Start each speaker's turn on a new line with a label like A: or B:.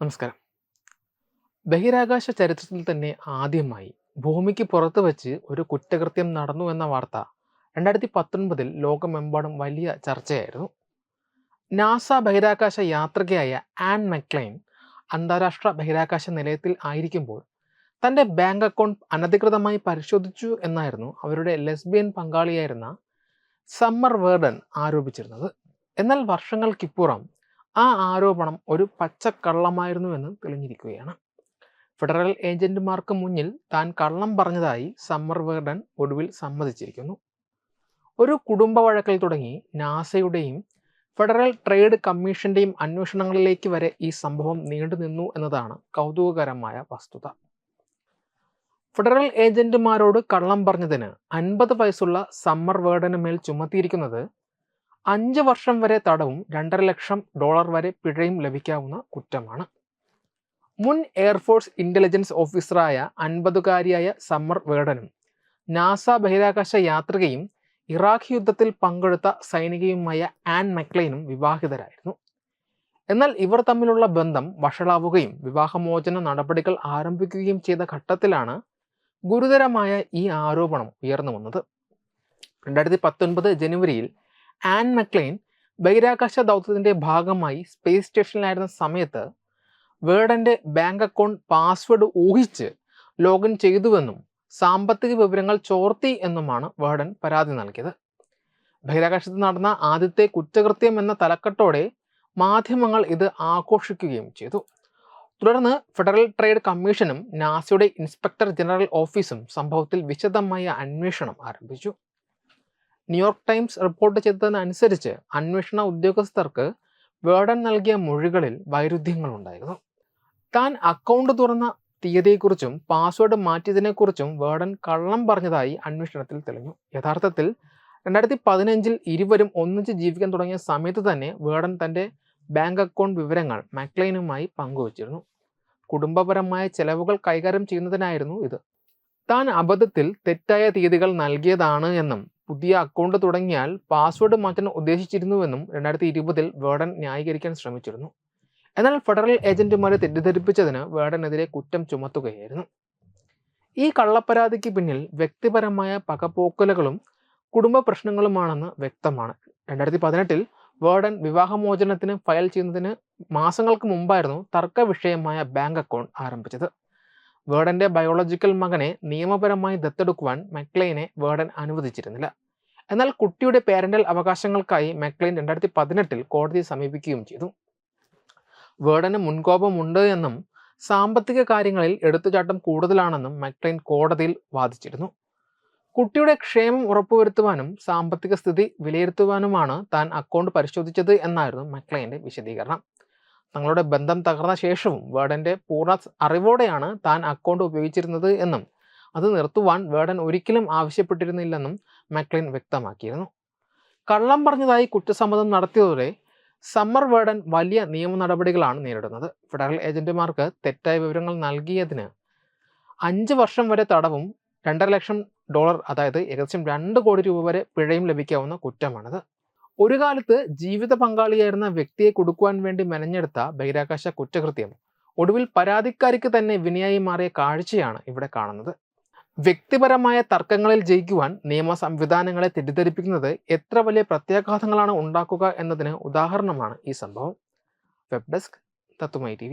A: നമസ്കാരം. ബഹിരാകാശ ചരിത്രത്തിൽ തന്നെ ആദ്യമായി ഭൂമിക്ക് പുറത്ത് വെച്ച് ഒരു കുറ്റകൃത്യം നടന്നു എന്ന വാർത്ത രണ്ടായിരത്തി പത്തൊൻപതിൽ ലോകമെമ്പാടും വലിയ ചർച്ചയായിരുന്നു. നാസ ബഹിരാകാശ യാത്രികയായ ആൻ മെക്ലൈൻ അന്താരാഷ്ട്ര ബഹിരാകാശ നിലയത്തിൽ ആയിരിക്കുമ്പോൾ തന്റെ ബാങ്ക് അക്കൗണ്ട് അനധികൃതമായി പരിശോധിച്ചു എന്നായിരുന്നു അവരുടെ ലെസ്ബിയൻ പങ്കാളിയായിരുന്ന സമ്മർ വേർഡൻ ആരോപിച്ചിരുന്നത്. എന്നാൽ വർഷങ്ങൾക്കിപ്പുറം ആ ആരോപണം ഒരു പച്ചക്കള്ളമായിരുന്നു എന്ന് തെളിഞ്ഞിരിക്കുകയാണ്. ഫെഡറൽ ഏജന്റുമാർക്ക് മുന്നിൽ താൻ കള്ളം പറഞ്ഞതായി സമ്മർ വേർഡൻ ഒടുവിൽ സമ്മതിച്ചിരിക്കുന്നു. ഒരു കുടുംബ വഴക്കിൽ തുടങ്ങി നാസയുടെയും ഫെഡറൽ ട്രേഡ് കമ്മീഷന്റെയും അന്വേഷണങ്ങളിലേക്ക് വരെ ഈ സംഭവം നീണ്ടു നിന്നു എന്നതാണ് കൗതുകകരമായ വസ്തുത. ഫെഡറൽ ഏജന്റുമാരോട് കള്ളം പറഞ്ഞതിന് അൻപത് വയസ്സുള്ള സമ്മർ വേർഡന് മേൽ ചുമത്തിയിരിക്കുന്നത് അഞ്ച് വർഷം വരെ തടവും രണ്ടര ലക്ഷം ഡോളർ വരെ പിഴയും ലഭിക്കാവുന്ന കുറ്റമാണ്. മുൻ എയർഫോഴ്സ് ഇന്റലിജൻസ് ഓഫീസറായ അൻപതുകാരിയായ സമ്മർ വേർഡനും നാസ ബഹിരാകാശ യാത്രികയും ഇറാഖ് യുദ്ധത്തിൽ പങ്കെടുത്ത സൈനികയുമായ ആൻ മെക്ലൈനും വിവാഹിതരായിരുന്നു. എന്നാൽ ഇവർ തമ്മിലുള്ള ബന്ധം വഷളാവുകയും വിവാഹമോചന നടപടികൾ ആരംഭിക്കുകയും ചെയ്ത ഘട്ടത്തിലാണ് ഗുരുതരമായ ഈ ആരോപണം ഉയർന്നു വന്നത്. രണ്ടായിരത്തി പത്തൊൻപത് ജനുവരിയിൽ ആൻ മക്ലെയിൻ ബഹിരാകാശ ദൗത്യത്തിന്റെ ഭാഗമായി സ്പേസ് സ്റ്റേഷനിലായിരുന്ന സമയത്ത് വേർഡന്റെ ബാങ്ക് അക്കൗണ്ട് പാസ്വേഡ് ഊഹിച്ച് ലോഗിൻ ചെയ്തുവെന്നും സാമ്പത്തിക വിവരങ്ങൾ ചോർത്തി എന്നുമാണ് വേർഡൻ പരാതി നൽകിയത്. ബഹിരാകാശത്ത് നടന്ന ആദ്യത്തെ കുറ്റകൃത്യം എന്ന തലക്കെട്ടോടെ മാധ്യമങ്ങൾ ഇത് ആഘോഷിക്കുകയും ചെയ്തു. തുടർന്ന് ഫെഡറൽ ട്രേഡ് കമ്മീഷനും നാസയുടെ ഇൻസ്പെക്ടർ ജനറൽ ഓഫീസും സംഭവത്തിൽ വിശദമായ അന്വേഷണം ആരംഭിച്ചു. ന്യൂയോർക്ക് ടൈംസ് റിപ്പോർട്ട് ചെയ്തതിനനുസരിച്ച് അന്വേഷണ ഉദ്യോഗസ്ഥർക്ക് വേർഡൻ നൽകിയ മൊഴികളിൽ വൈരുദ്ധ്യങ്ങളുണ്ടായിരുന്നു. താൻ അക്കൗണ്ട് തുറന്ന തീയതിയെക്കുറിച്ചും പാസ്വേഡ് മാറ്റിയതിനെക്കുറിച്ചും വേർഡൻ കള്ളം പറഞ്ഞതായി അന്വേഷണത്തിൽ തെളിഞ്ഞു. യഥാർത്ഥത്തിൽ രണ്ടായിരത്തി പതിനഞ്ചിൽ ഇരുവരും ഒന്നിച്ച് ജീവിക്കാൻ തുടങ്ങിയ സമയത്ത് തന്നെ വേർഡൻ തന്റെ ബാങ്ക് അക്കൗണ്ട് വിവരങ്ങൾ മാക്ലൈനുമായി പങ്കുവച്ചിരുന്നു. കുടുംബപരമായ ചെലവുകൾ കൈകാര്യം ചെയ്യുന്നതിനായിരുന്നു ഇത്. താൻ അബദ്ധത്തിൽ തെറ്റായ തീയതികൾ നൽകിയതാണ് എന്നും പുതിയ അക്കൗണ്ട് തുടങ്ങിയാൽ പാസ്വേഡ് മാറ്റാൻ ഉദ്ദേശിച്ചിരുന്നുവെന്നും രണ്ടായിരത്തി ഇരുപതിൽ വേർഡൻ ന്യായീകരിക്കാൻ ശ്രമിച്ചിരുന്നു. എന്നാൽ ഫെഡറൽ ഏജന്റുമാരെ തെറ്റിദ്ധരിപ്പിച്ചതിന് വേർഡനെതിരെ കുറ്റം ചുമത്തുകയായിരുന്നു. ഈ കള്ളപ്പരാതിക്ക് പിന്നിൽ വ്യക്തിപരമായ പകപോക്കലുകളും കുടുംബ പ്രശ്നങ്ങളുമാണെന്ന് വ്യക്തമാണ്. രണ്ടായിരത്തി പതിനെട്ടിൽ വേർഡൻ വിവാഹമോചനത്തിന് ഫയൽ ചെയ്യുന്നതിന് മാസങ്ങൾക്ക് മുമ്പായിരുന്നു തർക്ക വിഷയമായ ബാങ്ക് അക്കൗണ്ട് ആരംഭിച്ചത്. വേർഡന്റെ ബയോളജിക്കൽ മകനെ നിയമപരമായി ദത്തെടുക്കുവാൻ മെക്ലെയിനെ വേർഡൻ അനുവദിച്ചിരുന്നില്ല. എന്നാൽ കുട്ടിയുടെ പേരന്റൽ അവകാശങ്ങൾക്കായി മെക്ലെയിൻ രണ്ടായിരത്തി പതിനെട്ടിൽ കോടതിയെ സമീപിക്കുകയും ചെയ്തു. വേർഡന് മുൻകോപമുണ്ട് എന്നും സാമ്പത്തിക കാര്യങ്ങളിൽ എടുത്തുചാട്ടം കൂടുതലാണെന്നും മെക്ലെയിൻ കോടതിയിൽ വാദിച്ചിരുന്നു. കുട്ടിയുടെ ക്ഷേമം ഉറപ്പുവരുത്തുവാനും സാമ്പത്തിക സ്ഥിതി വിലയിരുത്തുവാനുമാണ് താൻ അക്കൗണ്ട് പരിശോധിച്ചത് എന്നായിരുന്നു മെക്ലെയിന്റെ വിശദീകരണം. തങ്ങളുടെ ബന്ധം തകർന്ന ശേഷവും വേർഡന്റെ പൂർണ അറിവോടെയാണ് താൻ അക്കൗണ്ട് ഉപയോഗിച്ചിരുന്നത് എന്നും അത് നിർത്തുവാൻ വേർഡൻ ഒരിക്കലും ആവശ്യപ്പെട്ടിരുന്നില്ലെന്നും മക്ലിൻ വ്യക്തമാക്കിയിരുന്നു. കള്ളം പറഞ്ഞതായി കുറ്റസമ്മതം നടത്തിയതോടെ സമ്മർ വേർഡൻ വലിയ നിയമ നടപടികളാണ് നേരിടുന്നത്. ഫെഡറൽ ഏജന്റുമാർക്ക് തെറ്റായ വിവരങ്ങൾ നൽകിയതിന് അഞ്ച് വർഷം വരെ തടവും രണ്ടര ലക്ഷം ഡോളർ അതായത് ഏകദേശം രണ്ട് കോടി രൂപ വരെ പിഴയും ലഭിക്കാവുന്ന കുറ്റമാണിത്. ഒരു കാലത്ത് ജീവിത പങ്കാളിയായിരുന്ന വ്യക്തിയെ കൊടുക്കുവാൻ വേണ്ടി മെനഞ്ഞെടുത്ത ബഹിരാകാശ കുറ്റകൃത്യം. ഒടുവിൽ പരാതിക്കാരിക്ക് തന്നെ വിനയായി മാറിയ കാഴ്ചയാണ് ഇവിടെ കാണുന്നത്. വ്യക്തിപരമായ തർക്കങ്ങളിൽ ജയിക്കുവാൻ നിയമ സംവിധാനങ്ങളെ തെറ്റിദ്ധരിപ്പിക്കുന്നത് എത്ര വലിയ പ്രത്യാഘാതങ്ങളാണ് ഉണ്ടാക്കുക എന്നതിന് ഉദാഹരണമാണ് ഈ സംഭവം. വെബ് ഡെസ്ക് തത്തുമൈ ടി